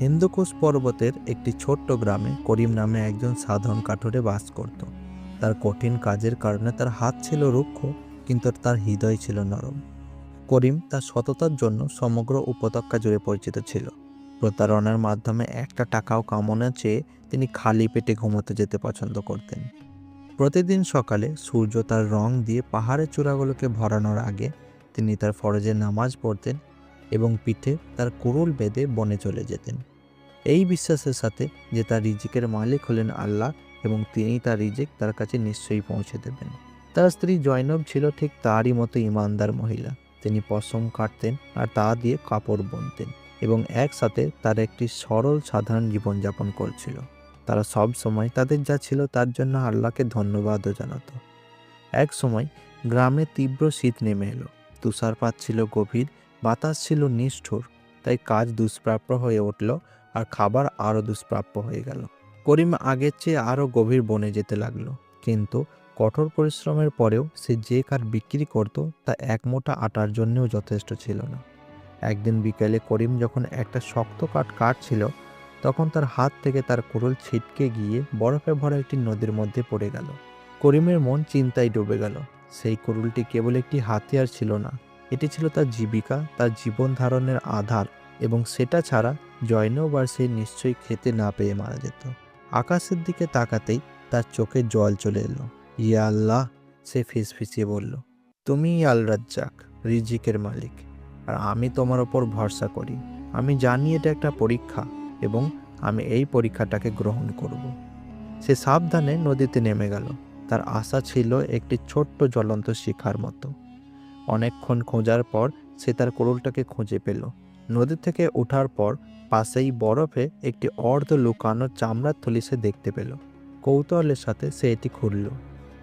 হিন্দুকুশ পর্বতের একটি ছোট্ট গ্রামে করিম নামে একজন সাধারণ কাঠুরে বাস করত। তার কঠিন কাজের কারণে তার হাত ছিল রুক্ষ, কিন্তু তার হৃদয় ছিল নরম। করিম তার সততার জন্য সমগ্র উপত্যকা জুড়ে পরিচিত ছিল। প্রতারণার মাধ্যমে একটা টাকাও কামনা চেয়ে তিনি খালি পেটে ঘুমোতে যেতে পছন্দ করতেন। প্রতিদিন সকালে সূর্য তার রং দিয়ে পাহাড়ের চূড়াগুলোকে ভরানোর আগে তিনি তার ফরজের নামাজ পড়তেন এবং পিঠে তার কুরুল বেঁধে বনে চলে যেতেন। এই বিশ্বাসের সাথে যে তার রিজিকের মালিক হলেন আল্লাহ এবং তিনি তার রিজিক তার কাছে নিশ্চয়ই পৌঁছে দেবেন। তার স্ত্রী জয়নব ছিল ঠিক তারই মতো ইমানদার মহিলা। তিনি পশম কাটতেন আর তা দিয়ে কাপড় বুনতেন এবং একসাথে তার একটি সরল সাধারণ জীবনযাপন করছিল। তারা সব সময় তাদের যা ছিল তার জন্য আল্লাহকে ধন্যবাদও জানাতো। এক সময় গ্রামে তীব্র শীত নেমে এলো। তুষারপাত ছিল গভীর বাতাস ছিল নিষ্ঠুর, তাই কাজ দুষ্প্রাপ্য হয়ে উঠল আর খাবার আরও দুষ্প্রাপ্য হয়ে গেল। করিম আগের চেয়ে আরও গভীর বনে যেতে লাগল, কিন্তু কঠোর পরিশ্রমের পরেও সে যে কাঠ বিক্রি করত তা এক মোটা আটার জন্যেও যথেষ্ট ছিল না। একদিন বিকেলে করিম যখন একটা শক্ত কাঠ কাটছিল, তখন তার হাত থেকে তার কুরুল ছিটকে গিয়ে বরফে ভরা একটি নদীর মধ্যে পড়ে গেল। করিমের মন চিন্তায় ডুবে গেল। সেই কুরুলটি কেবল একটি হাতিয়ার ছিল না এটি ছিল তার জীবিকা, তার জীবন ধারণের আধার এবং সেটা ছাড়া জয়নব আর সে নিশ্চয়ই খেতে না পেয়ে মারা যেত। আকাশের দিকে তাকাতেই তার চোখে জল চলে এলো। ইয়া আল্লাহ, সে ফিসফিসিয়ে বলল, তুমি আল রাজ্জাক, রিজিকের মালিক। আর আমি তোমার ওপর ভরসা করি। আমি জানি এটা একটা পরীক্ষা এবং আমি এই পরীক্ষাটাকে গ্রহণ করব। সে সাবধানে নদীতে নেমে গেল। তার আশা ছিল একটি ছোট্ট জ্বলন্ত শিখার মতো। অনেকক্ষণ খোঁজার পর সে তার কোরলটাকে খুঁজে পেল। নদী থেকে ওঠার পর পাশেই বরফে একটি অর্ধ লুকানো চামড়ার থলি সে দেখতে পেল। কৌতূহলের সাথে সে এটি খুলল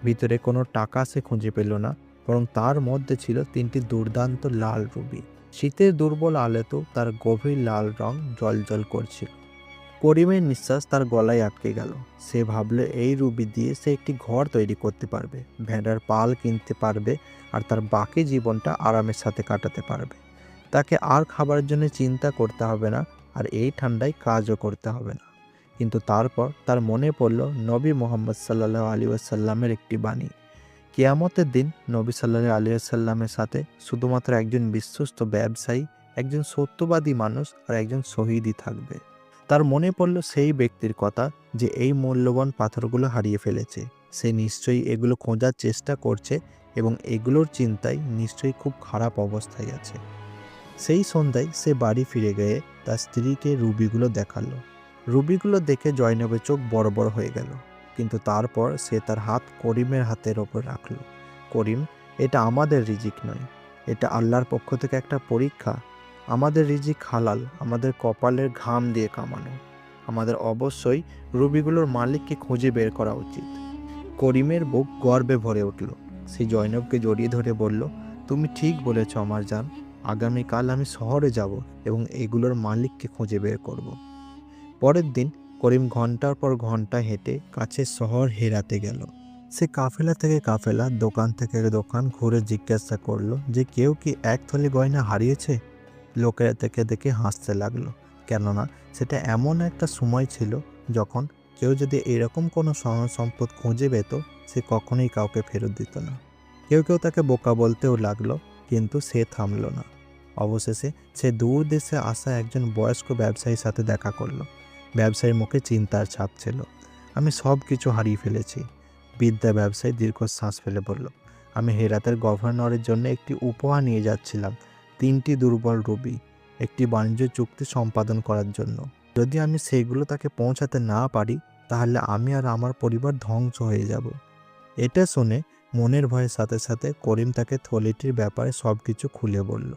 ভিতরে কোনো টাকা সে খুঁজে পেল না, বরং তার মধ্যে ছিল তিনটি দুর্দান্ত লাল রুবি। শীতের দুর্বল আলোতেও তার গভীর লাল রং জলজল করছিল। করিমের নিঃশ্বাস তার গলায় আটকে গেল। সে ভাবল, এই রুবি দিয়ে সে একটি ঘর তৈরি করতে পারবে, ভেড়ার পাল কিনতে পারবে আর তার বাকি জীবনটা আরামের সাথে কাটাতে পারবে। তাকে আর খাবারের জন্য চিন্তা করতে হবে না আর এই ঠান্ডায় কাজও করতে হবে না। কিন্তু তারপর তার মনে পড়ল নবী মোহাম্মদ সাল্লাহ আলী আসাল্লামের একটি বাণী। কেয়ামতের দিন নবী সাল্লাহ আলী আসাল্লামের সাথে শুধুমাত্র একজন বিশ্বস্ত ব্যবসায়ী, একজন সত্যবাদী মানুষ আর একজন শহীদই থাকবে। তার মনে পড়ল সেই ব্যক্তির কথা যে এই মূল্যবান পাথরগুলো হারিয়ে ফেলেছে। সে নিশ্চয়ই এগুলো খোঁজার চেষ্টা করছে এবং এগুলোর চিন্তায় নিশ্চয়ই খুব খারাপ অবস্থায় আছে। সেই সন্ধ্যায় সে বাড়ি ফিরে গিয়ে তার স্ত্রীকে রুবিগুলো দেখাল। রুবিগুলো দেখে জয়নবের চোখ বড় বড় হয়ে গেল, কিন্তু তারপর সে তার হাত করিমের হাতের ওপর রাখল। করিম, এটা আমাদের রিজিক নয়। এটা আল্লাহর পক্ষ থেকে একটা পরীক্ষা। আমাদের রিজিক হালাল, আমাদের কপালের ঘাম দিয়ে কামানো। আমাদের অবশ্যই রুবিগুলোর মালিককে খুঁজে বের করা উচিত। করিমের বুক গর্বে ভরে উঠল। সে জয়নবকে জড়িয়ে ধরে বলল, তুমি ঠিক বলেছ আমার জান, আগামীকাল আমি শহরে যাব এবং এগুলোর মালিককে খুঁজে বের করব। পরের দিন করিম ঘণ্টার পর ঘণ্টা হেঁটে কাছের শহর হেরাতে গেল। সে কাফেলা থেকে কাফেলা, দোকান থেকে দোকান ঘুরে জিজ্ঞাসা করল যে, কেউ কি এক থলি গয়না হারিয়েছে? লোকেরা দেখে দেখে হাসতে লাগল। কেননা সেটা এমন একটা সময় ছিল যখন কেউ যদি এরকম কোনো সম্পদ খুঁজে পেত, সে কখনোই কাউকে ফেরত দিত না। কেউ কেউ তাকে বোকা বলতেও লাগল, কিন্তু সে থামলো না। অবশেষে সে দূর দেশে আসা একজন বয়স্ক ব্যবসায়ীর সাথে দেখা করল। ব্যবসায়ীর মুখে চিন্তার ছাপ ছিল। আমি সব কিছু হারিয়ে ফেলেছি। বিদ্যা ব্যবসায়ী দীর্ঘশ্বাস ফেলে বলল। আমি হেরাতের গভর্নরের জন্য একটি উপহার নিয়ে যাচ্ছিলাম। তিনটি দুর্বল রবি, একটি বাণিজ্য চুক্তি সম্পাদন করার জন্য। যদি আমি সেগুলো তাকে পৌঁছাতে না পারি, তাহলে আমি আর আমার পরিবার ধ্বংস হয়ে যাব। এটা শুনে মনের ভয়ের সাথে সাথে করিম তাকে থলিটির ব্যাপারে সব কিছু খুলে বলল।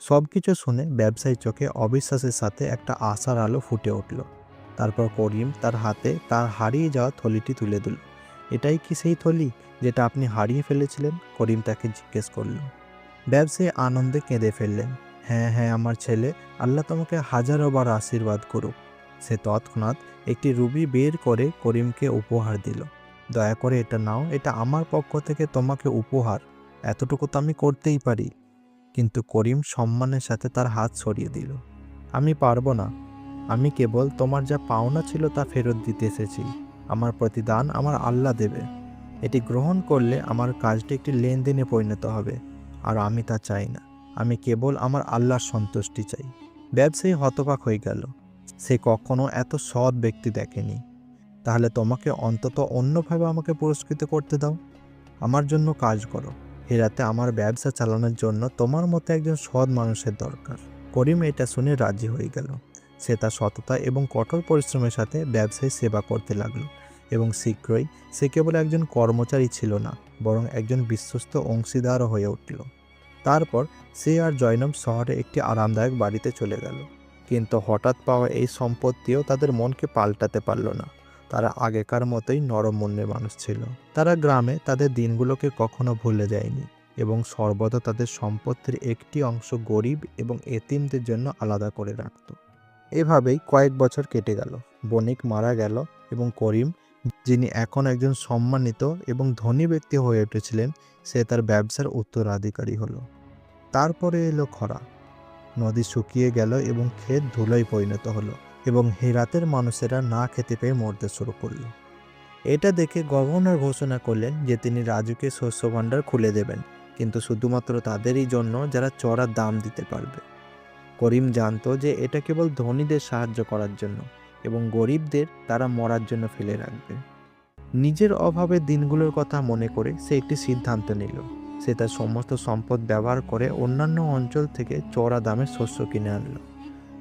সব কিছু শুনে ব্যবসায়ী চোখে অবিশ্বাসের সাথে একটা আশার আলো ফুটে উঠল। তারপর করিম তার হাতে তার হারিয়ে যাওয়া থলিটি তুলে দিল। এটাই কি সেই থলি যেটা আপনি হারিয়ে ফেলেছিলেন? করিম তাকে জিজ্ঞেস করল। ব্যবসায়ী আনন্দে কেঁদে ফেললেন। হ্যাঁ হ্যাঁ আমার ছেলে, আল্লাহ তোমাকে হাজারো বার আশীর্বাদ করুক। সে তৎক্ষণাৎ একটি রুবি বের করে করিমকে উপহার দিল। দয়া করে এটা নাও, এটা আমার পক্ষ থেকে তোমাকে উপহার। এতটুকু তো আমি করতেই পারি। কিন্তু করিম সম্মানের সাথে তার হাত সরিয়ে দিল। আমি পারব না। আমি কেবল তোমার যা পাওনা ছিল তা ফেরত দিতে এসেছি। আমার প্রতিদান আমার আল্লাহ দেবে। এটি গ্রহণ করলে আমার কাজটি একটি লেনদেনে পরিণত হবে। আর আমি তা চাই না। আমি কেবল আমার আল্লাহর সন্তুষ্টি চাই। ব্যবসায়ী হতবাক হয়ে গেল। সে কখনো এত সৎ ব্যক্তি দেখেনি। তাহলে তোমাকে অন্তত অন্যভাবে আমাকে পুরস্কৃত করতে দাও। আমার জন্য কাজ করো। হেরাতে আমার ব্যবসা চালানোর জন্য তোমার মতো একজন সৎ মানুষের দরকার। করিম এটা শুনে রাজি হয়ে গেল। সে তার সততা এবং কঠোর পরিশ্রমের সাথে ব্যবসায় সেবা করতে লাগল। এবং শীঘ্রই সে কেবল একজন কর্মচারী ছিল না, বরং একজন বিশ্বস্ত অংশীদারও হয়ে উঠল। তারপর সে আর জয়নব শহরে একটি আরামদায়ক বাড়িতে চলে গেল। কিন্তু হঠাৎ পাওয়া এই সম্পত্তিও তাদের মনকে পাল্টাতে পারল না। তারা আগেকার মতোই নরম মনের মানুষ ছিল। তারা গ্রামে তাদের দিনগুলোকে কখনো ভুলে যায়নি এবং সর্বদা তাদের সম্পত্তির একটি অংশ গরিব এবং এতিমদের জন্য আলাদা করে রাখত। এভাবেই কয়েক বছর কেটে গেল। বণিক মারা গেল এবং করিম যিনি এখন একজন সম্মানিত এবং ধনী ব্যক্তি হয়ে উঠেছিলেন, সে তার ব্যবসার উত্তরাধিকারী হলো। তারপরে এলো খরা। নদী শুকিয়ে গেল এবং ক্ষেত ধুলোয় পরিণত হলো এবং হেরাতের মানুষেরা না খেতে পেয়ে মরতে শুরু করল। এটা দেখে গভর্নর ঘোষণা করলেন যে তিনি রাজুকে শস্য ভাণ্ডার খুলে দেবেন, কিন্তু শুধুমাত্র তাদেরই জন্য যারা চড়া দাম দিতে পারবে। করিম জানতো যে এটা কেবল ধনীদের সাহায্য করার জন্য এবং গরিবদের তারা মরার জন্য ফেলে রাখবে। নিজের অভাবের দিনগুলোর কথা মনে করে সে একটি সিদ্ধান্ত নিল। সে তার সমস্ত সম্পদ ব্যবহার করে অন্যান্য অঞ্চল থেকে চড়া দামে শস্য কিনে আনলো।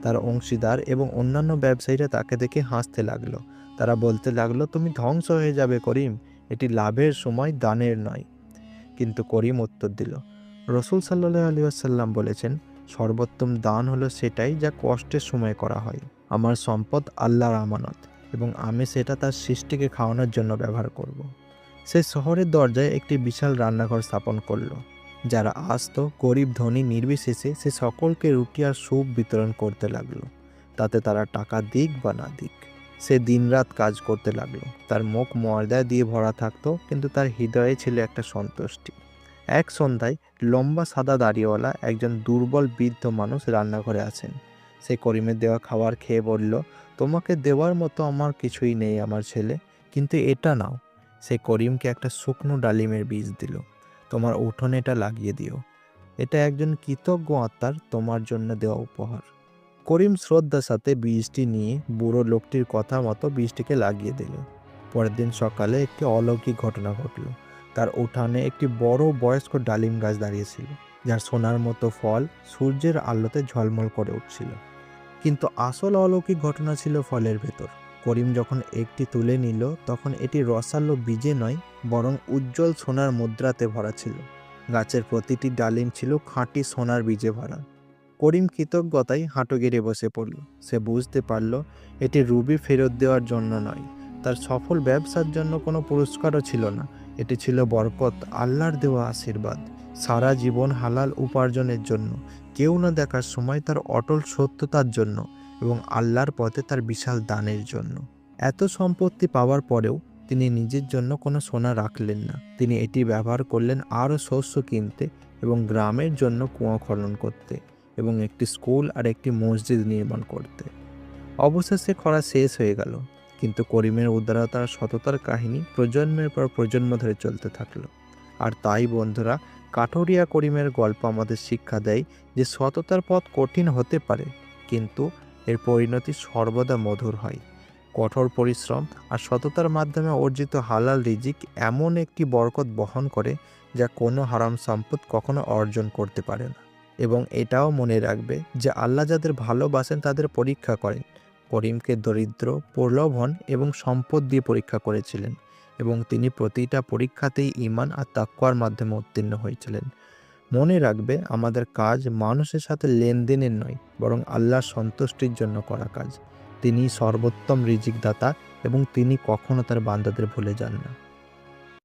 তার অংশীদার এবং অন্যান্য ব্যবসায়ীরা তাকে দেখে হাসতে লাগল। তারা বলতে লাগল, তুমি ধ্বংস হয়ে যাবে করিম, এটি লাভের সময় দানের নয়। কিন্তু করিম উত্তর দিল, রসুল সাল্লাহ আলী আসাল্লাম বলেছেন, সর্বোত্তম দান হলো সেটাই যা কষ্টের সময় করা হয়। আমার সম্পদ আল্লাহর আমানত। এবং আমি সেটা তার সৃষ্টিকে খাওয়ানোর জন্য ব্যবহার করব। সে শহরের দরজায় একটি বিশাল রান্নাঘর স্থাপন করল, যারা আসতো, গরিব, ধনী, নির্বিশেষে সে সকলকে রুটি আর স্যুপ বিতরণ করতে লাগল। তাতে তারা টাকা দিক বা না দিক, সে দিনরাত কাজ করতে লাগল। তার মুখ ময়দা দিয়ে ভরা থাকতো, কিন্তু তার হৃদয়ে ছিল একটা সন্তুষ্টি। এক সন্ধ্যায় লম্বা সাদা দাড়িওয়ালা একজন দুর্বল বৃদ্ধ মানুষ রান্নাঘরে আছেন। সে করিমের দেওয়া খাবার খেয়ে বলল, তোমাকে দেওয়ার মতো আমার কিছুই নেই আমার ছেলে, কিন্তু এটা নাও। সে করিমকে একটা শুকনো ডালিমের বীজ দিল, তোমার উঠোনে এটা লাগিয়ে দিও। এটা একজন কৃতজ্ঞ আত্মার তোমার জন্য দেওয়া উপহার। করিম শ্রদ্ধার সাথে বীজটি নিয়ে বুড়ো লোকটির কথা মতো বীজটিকে লাগিয়ে দিল। পরের দিন সকালে একটি অলৌকিক ঘটনা ঘটল। তার উঠানে একটি বড় বয়স্ক ডালিম গাছ দাঁড়িয়েছিল যার সোনার মতো ফল সূর্যের আলোতে ঝলমল করে উঠছিল। কিন্তু আসল অলৌকিক ঘটনা ছিল ফলের ভেতর। করিম যখন একটি তুলে নিল, তখন এটি রসালো বীজে নয়, বরং উজ্জ্বল সোনার মুদ্রাতে ভরা ছিল। গাছের প্রতিটি ডালিম ছিল খাঁটি সোনার বীজে ভরা। করিম কৃতজ্ঞতায় হাঁটু গেড়ে বসে পড়ল। সে বুঝতে পারল, এটি রুবি ফেরত দেওয়ার জন্য নয়। তার সফল ব্যবসার জন্য কোনো পুরস্কারও ছিল না। এটি ছিল বরকত, আল্লাহর দেওয়া আশীর্বাদ। সারা জীবন হালাল উপার্জনের জন্য। কেউ না দেখার সময় তার অটল সত্যতার জন্য এবং আল্লাহর পথে তার বিশাল দানের জন্য। এত সম্পত্তি পাওয়ার পরেও তিনি নিজের জন্য কোনো সোনা রাখলেন না। তিনি এটি ব্যবহার করলেন আরও শস্য কিনতে এবং গ্রামের জন্য কুঁয়ো খনন করতে এবং একটি স্কুল আর একটি মসজিদ নির্মাণ করতে। অবশেষে খরা শেষ হয়ে গেল, কিন্তু করিমের উদারতার সততার কাহিনী প্রজন্মের পর প্রজন্ম ধরে চলতে থাকল। আর তাই বন্ধুরা কাঠরিয়া করিমের গল্প আমাদের শিক্ষা দেয় যে সততার পথ কঠিন হতে পারে, কিন্তু এর পরিণতি সর্বদা মধুর হয়। কঠোর পরিশ্রম আর সততার মাধ্যমে অর্জিত হালাল রিজিক এমন একটি বরকত বহন করে যা কোনো হারাম সম্পদ কখনো অর্জন করতে পারে না। এবং এটাও মনে রাখবে যে আল্লাহ যাদের ভালোবাসেন তাদের পরীক্ষা করেন। করিমকে দরিদ্র, প্রলোভন এবং সম্পদ দিয়ে পরীক্ষা করেছিলেন। এবং তিনি প্রতিটা পরীক্ষাতেই ইমান আর তাকুয়ার মাধ্যমে উত্তীর্ণ হয়েছিলেন। মনে রাখবে, আমাদের কাজ মানুষের সাথে লেনদেনের নয়, বরং আল্লাহর সন্তুষ্টির জন্য করা কাজ। তিনি সর্বোত্তম রিজিকদাতা এবং তিনি কখনো তার বান্দাদের ভুলে যান না।